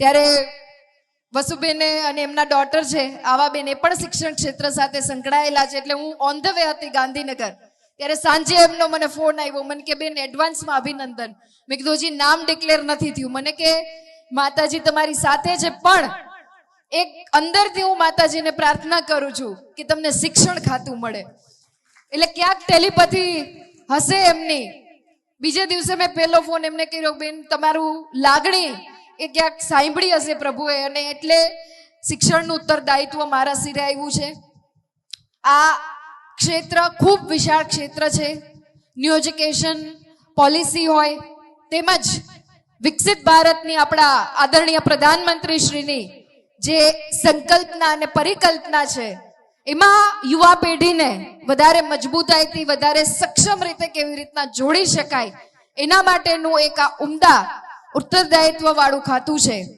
ત્યારે વસુબેને અને એમના ડોટર છે આવા બેન એ પણ શિક્ષણ ક્ષેત્ર સાથે સંકળાયેલા છે. એટલે હું ઓન ધ વે હતી ગાંધીનગર. ત્યારે સાંજે એમનો મને ફોન આવ્યો, મને કે, બેન એડવાન્સમાં અભિનંદન. મેં કીધું, હજી નામ ડિક્લેર નથી થયું. મને કે, માતાજી તમારી સાથે છે, પણ એક અંદરથી હું માતાજીને પ્રાર્થના કરું છું કે તમને શિક્ષણ ખાતું મળે. એટલે ક્યાંક ટેલિપથી હશે એમની. બીજે દિવસે મેં પહેલો ફોન એમને કર્યો, બેન, તમારું લાગણી એ ક્યાંક સાંભળી હશે પ્રભુએ અને એટલે શિક્ષણનું ઉત્તરદાયિત્વ મારા સિરે આવ્યું છે. આ ક્ષેત્ર ખૂબ વિશાળ ક્ષેત્ર છે. ન્યૂ એજ્યુકેશન પોલિસી હોય તેમજ વિકસિત ભારતની આપણા આદરણીય પ્રધાનમંત્રી શ્રીની જે સંકલ્પના અને પરિકલ્પના છે, એમાં યુવા પેઢીને વધારે મજબૂતાઈથી વધારે સક્ષમ રીતે કેવી રીતના જોડી શકાય એના માટેનું એક આ ઉમદા ઉત્તરદાયિત્વ વાળું ખાતું છે.